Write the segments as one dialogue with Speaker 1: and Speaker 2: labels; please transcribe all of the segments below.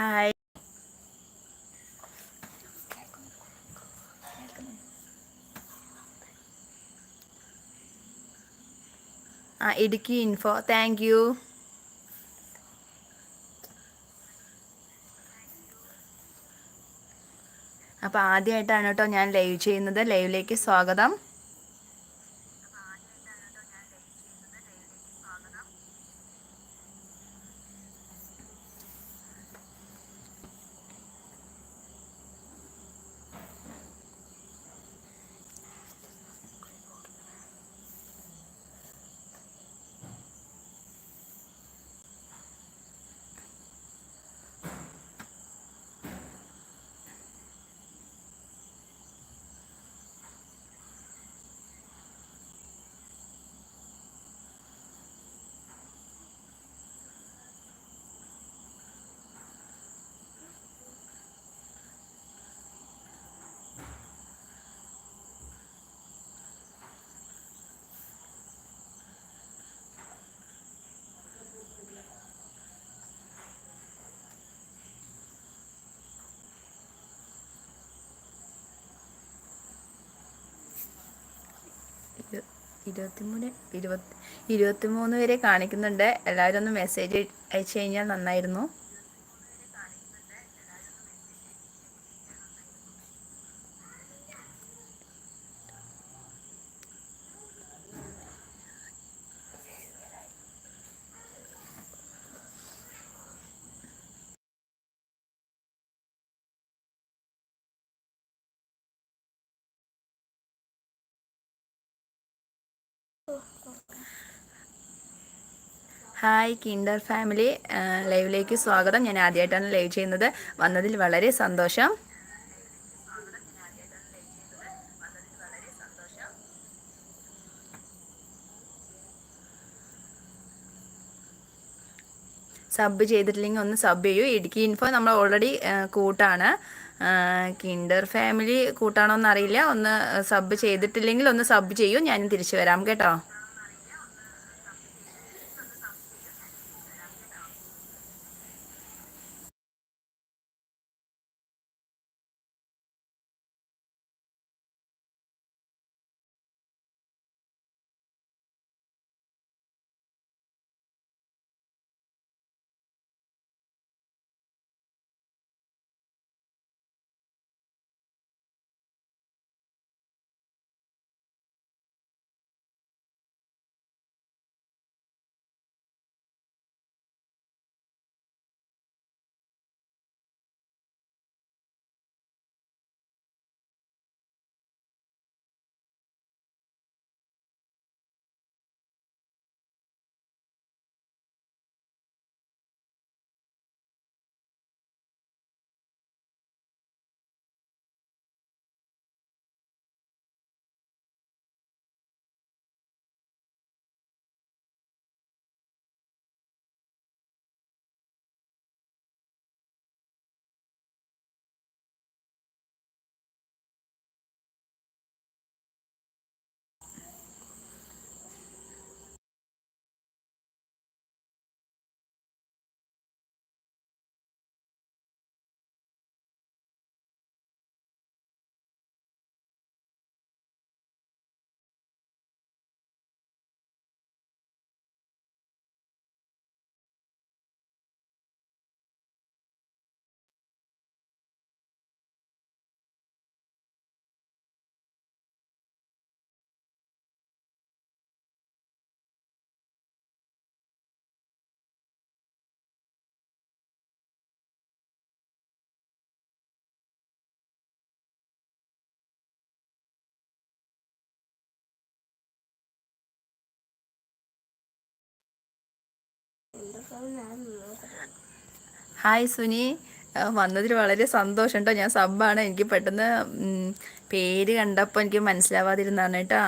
Speaker 1: Hi ആ Idukki info thank you അപ്പോൾ ആദ്യമായിട്ടാണ് കേട്ടോ ഞാൻ ലൈവ് ചെയ്യുന്നത്. ലൈവിലേക്ക് സ്വാഗതം. ഇരുപത്തിമൂന്ന് ഇരുപത്തി ഇരുപത്തിമൂന്ന് വരെ കാണിക്കുന്നുണ്ട്. എല്ലാവരും ഒന്ന് മെസ്സേജ് അയച്ചു കഴിഞ്ഞാൽ നന്നായിരുന്നു. Hi kinder family. ലൈവിലേക്ക് സ്വാഗതം. ഞാൻ ആദ്യമായിട്ടാണ് ലൈവ് ചെയ്യുന്നത്. വന്നതിൽ വളരെ സന്തോഷം. സബ് ചെയ്തിട്ടില്ലെങ്കിൽ ഒന്ന് സബ് ചെയ്യൂ. ഇടുക്കി ഇൻഫോ നമ്മൾ ഓൾറെഡി കൂട്ടാണ്. കിൻഡർ ഫാമിലി കൂട്ടാണോ എന്നറിയില്ല ഒന്ന് സബ് ചെയ്തിട്ടില്ലെങ്കിൽ ഒന്ന് സബ് ചെയ്യൂ. ഞാനും തിരിച്ചു വരാം കേട്ടോ. ഹായ് സുനി. വന്നതിൽ വളരെ സന്തോഷം കേട്ടോ ഞാൻ സബ്ബാണ്. എനിക്ക് പെട്ടെന്ന് പേര് കണ്ടപ്പോൾ എനിക്ക് മനസ്സിലാവാതിരുന്നാണ് കേട്ടോ.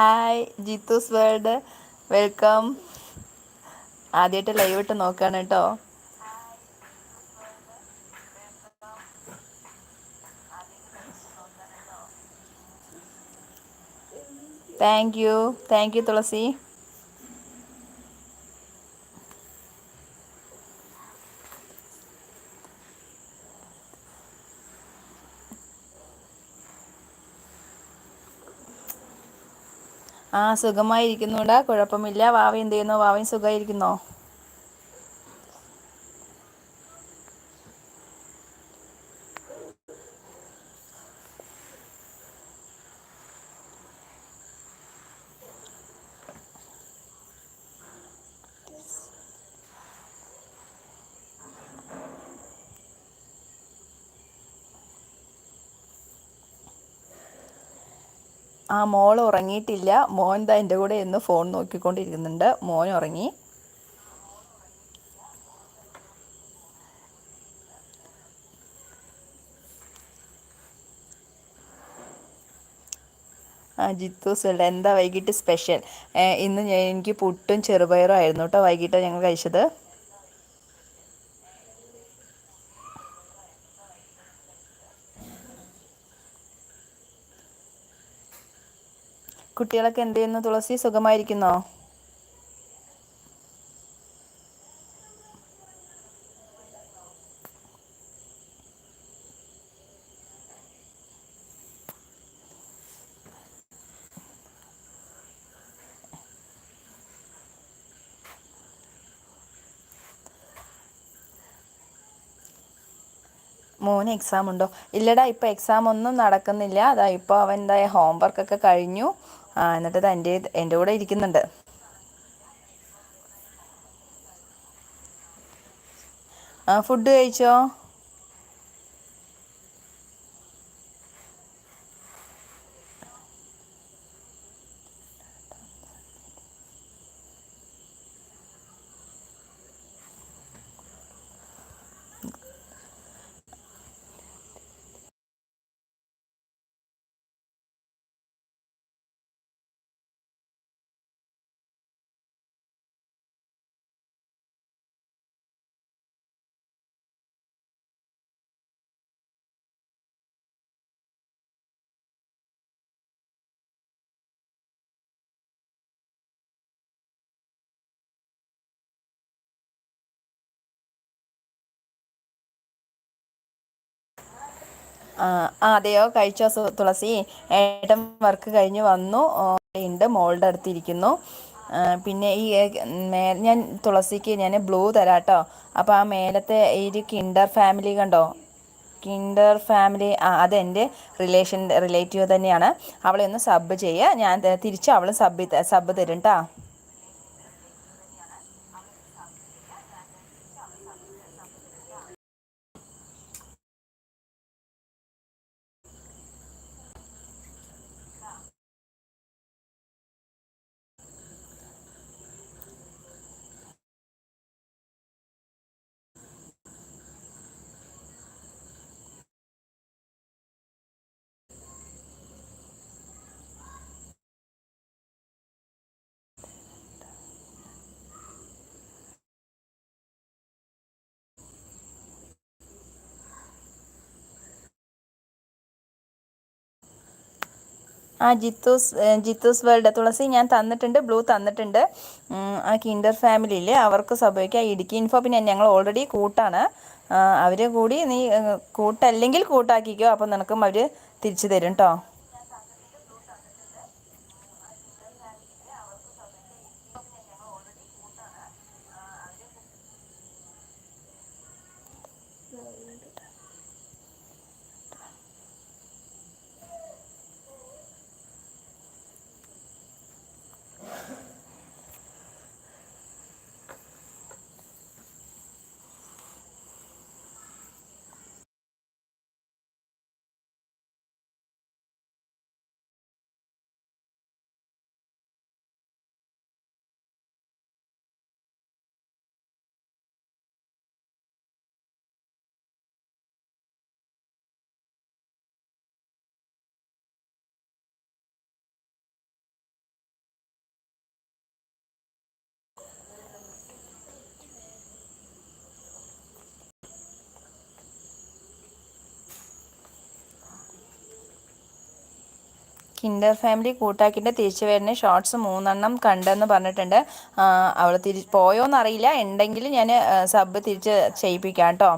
Speaker 1: ഹായ് ജിത്തൂസ് വേൾഡ് വെൽക്കം ആദ്യമായിട്ട് ലൈവ് ഇട്ട് നോക്കാണ് കേട്ടോ. Thank you thank you Thulasi. ആ സുഖമായിരിക്കുന്നുടാ. കുഴപ്പമില്ല. വാവ എന്ത് ചെയ്യുന്നു? വാവയും സുഖമായിരിക്കുന്നോ? ആ മോൾ ഉറങ്ങിയിട്ടില്ല. മോൻ ദാ എന്റെ കൂടെ ഇന്ന് ഫോൺ നോക്കിക്കൊണ്ടിരിക്കുന്നുണ്ട്. മോൻ ഉറങ്ങി. ആ ജിത്തൂസുണ്ട് എന്താ വൈകിട്ട് സ്പെഷ്യൽ? ഇന്ന് എനിക്ക് പുട്ടും ചെറുപയറും ആയിരുന്നു കേട്ടോ. വൈകിട്ട് ഞങ്ങൾ കഴിച്ചത്. കുട്ടികളൊക്കെ എന്ത് ചെയ്യുന്നു? തുളസി സുഖമായിരിക്കുന്നോ? മോന് എക്സാം ഉണ്ടോ? ഇല്ലടാ ഇപ്പോൾ എക്സാം ഒന്നും നടക്കുന്നില്ല. അതാ ഇപ്പോൾ അവൻ എന്താ ഹോംവർക്കൊക്കെ കഴിഞ്ഞു. ആ എന്നിട്ട് എന്റെ എന്റെ കൂടെ ഇരിക്കുന്നുണ്ട്. ആ ഫുഡ് കഴിച്ചോ? അതെയോ? കഴിച്ചോ തുളസി? ഏട്ടൻ വർക്ക് കഴിഞ്ഞ് വന്നു. ഉണ്ട് മോളുടെ അടുത്തിരിക്കുന്നു. പിന്നെ ഈ ഞാൻ തുളസിക്ക് ഞാൻ ബ്ലൂ തരാം കേട്ടോ അപ്പോൾ ആ മേലത്തെ ഈ ഒരു കിൻഡർ ഫാമിലി കണ്ടോ? കിൻഡർ ഫാമിലി ആ അതെന്റെ റിലേഷൻ റിലേറ്റീവ് തന്നെയാണ്. അവളെ ഒന്ന് സബ് ചെയ്യുക. ഞാൻ തിരിച്ച് അവളും സബ് സബ് തരും കേട്ടോ ആ ജിത്തൂസ് ജിത്തൂസ് വേൾഡ് തുളസി ഞാൻ തന്നിട്ടുണ്ട് ബ്ലൂ തന്നിട്ടുണ്ട്. ആ കിൻഡർ ഫാമിലിയിൽ അവർക്ക് സംഭവിക്കുക ഇടുക്കി ഇൻഫോ പിന്നെ ഞങ്ങൾ ഓൾറെഡി കൂട്ടാണ്. അവർ കൂടി നീ കൂട്ടല്ലെങ്കിൽ കൂട്ടാക്കിക്കോ അപ്പം നിനക്കും അവർ തിരിച്ചു തരും കേട്ടോ കിൻഡർ ഫാമിലി കൂട്ടാക്കിന്റെ തിരിച്ചു വരുന്ന ഷോർട്സ് മൂന്നെണ്ണം കണ്ടെന്ന് പറഞ്ഞിട്ടുണ്ട്. അവൾ തിരി പോയോന്നറിയില്ല. ഉണ്ടെങ്കിൽ ഞാൻ സബ് തിരിച്ച് ചെയ്യിപ്പിക്കാം കേട്ടോ.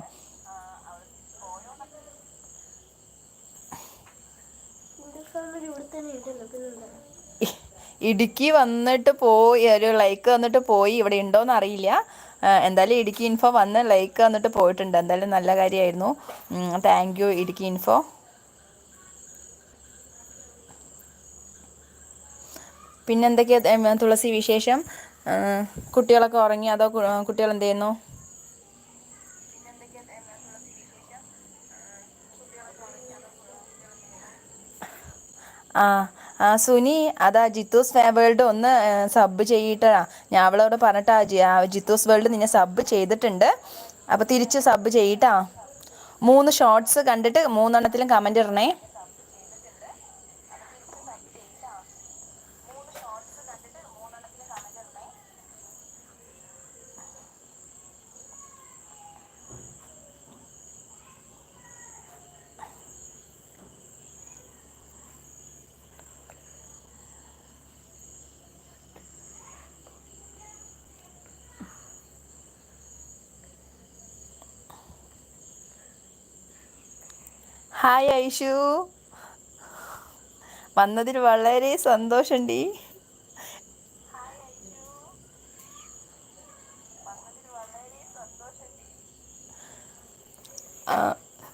Speaker 1: ഇടുക്കി വന്നിട്ട് പോയി ഒരു ലൈക്ക് വന്നിട്ട് പോയി. ഇവിടെ ഉണ്ടോയെന്ന് അറിയില്ല എന്തായാലും ഇടുക്കി ഇൻഫോ വന്ന് ലൈക്ക് വന്നിട്ട് പോയിട്ടുണ്ട്. എന്തായാലും നല്ല കാര്യമായിരുന്നു. താങ്ക് യു ഇടുക്കി ഇൻഫോ പിന്നെ എന്തൊക്കെയാ തുളസി വിശേഷം? കുട്ടികളൊക്കെ ഉറങ്ങി അതോ കുട്ടികൾ എന്ത് ചെയ്യുന്നു? ആ സുനി അതാ ജിത്തൂസ് വേൾഡ് ഒന്ന് സബ് ചെയ്യിട്ടാ ഞാൻ അവളോട് പറഞ്ഞിട്ടാ ജിത്തൂസ് വേൾഡ് നിന്നെ സബ് ചെയ്തിട്ടുണ്ട്. അപ്പോൾ തിരിച്ച് സബ് ചെയ്യിട്ടാ. മൂന്ന് ഷോർട്സ് കണ്ടിട്ട് മൂന്നെണ്ണത്തിലും കമന്റ് ഇടണേ. ഹായ് ഐഷു. വന്നതിൽ വളരെ സന്തോഷമുണ്ട്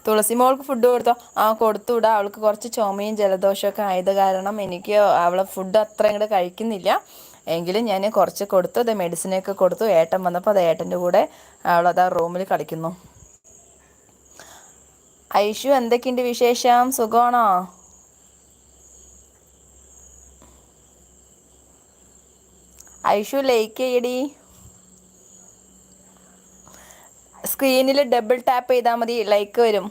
Speaker 1: തുളസി മോൾക്ക് ഫുഡ് കൊടുത്തോ? ആ കൊടുത്തുവിടാ. അവൾക്ക് കുറച്ച് ചുമയും ജലദോഷമൊക്കെ ആയത് കാരണം എനിക്ക് അവളെ ഫുഡ് അത്ര ഇങ്ങോട്ട് കഴിക്കുന്നില്ല. എങ്കിലും ഞാൻ കുറച്ച് കൊടുത്തു. അത് മെഡിസിനൊക്കെ കൊടുത്തു. ഏട്ടൻ വന്നപ്പോൾ അത് ഏട്ടന്റെ കൂടെ അവളത് ആ റൂമിൽ കളിക്കുന്നു. ഐഷു എന്തൊക്കെയുണ്ട് വിശേഷം? സുഖമാണോ? ഐഷു ലൈക്ക് ചെയ്യടി. സ്ക്രീനിൽ ഡബിൾ ടാപ്പ് ചെയ്താൽ മതി ലൈക്ക് വരും.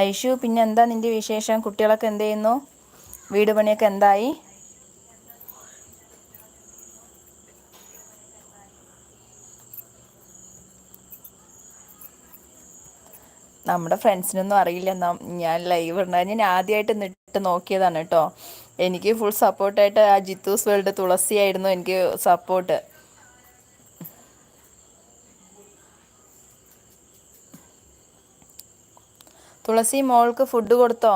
Speaker 1: ഐഷു പിന്നെ എന്താ നിന്റെ വിശേഷം? കുട്ടികളൊക്കെ എന്ത് ചെയ്യുന്നു? വീട് പണിയൊക്കെ എന്തായി? നമ്മുടെ ഫ്രണ്ട്സിനൊന്നും അറിയില്ല. ഞാൻ ലൈവ് ഉണ്ടായി ഞാൻ ആദ്യമായിട്ട് നിട്ട് നോക്കിയതാണ് കേട്ടോ. എനിക്ക് ഫുൾ സപ്പോർട്ടായിട്ട് ആ ജിത്തൂസ് വേൾഡ് തുളസിയായിരുന്നു എനിക്ക് സപ്പോർട്ട് തുളസി മോൾക്ക് ഫുഡ് കൊടുത്തോ?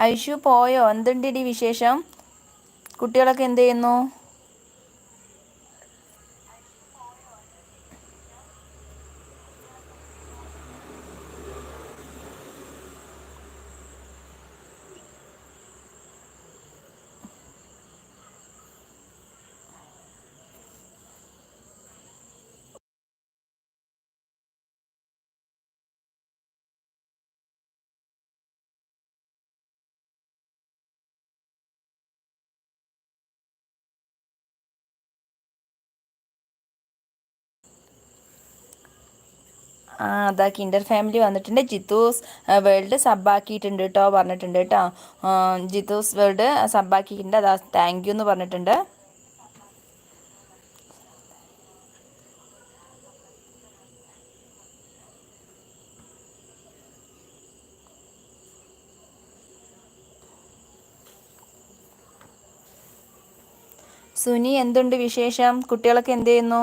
Speaker 1: ഐഷു പോയോ? എന്തുണ്ടിടി വിശേഷം? കുട്ടികളൊക്കെ എന്ത് ചെയ്യുന്നു? ആ അതാ കിൻഡർ ഫാമിലി വന്നിട്ടുണ്ട്. ജിത്തൂസ് വേൾഡ് സബ്ബാക്കിയിട്ടുണ്ട് കേട്ടോ പറഞ്ഞിട്ടുണ്ട് കേട്ടോ ജിത്തൂസ് വേൾഡ് സബ്ബാക്കിയിട്ടുണ്ട്. അതാ താങ്ക് യു എന്ന് പറഞ്ഞിട്ടുണ്ട്. സുനി എന്തുണ്ട് വിശേഷം? കുട്ടികളൊക്കെ എന്ത് ചെയ്യുന്നു?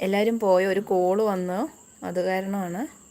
Speaker 1: എല്ലാവരും പോയ ഒരു കോൾ വന്നു. അത് കാരണമാണ്.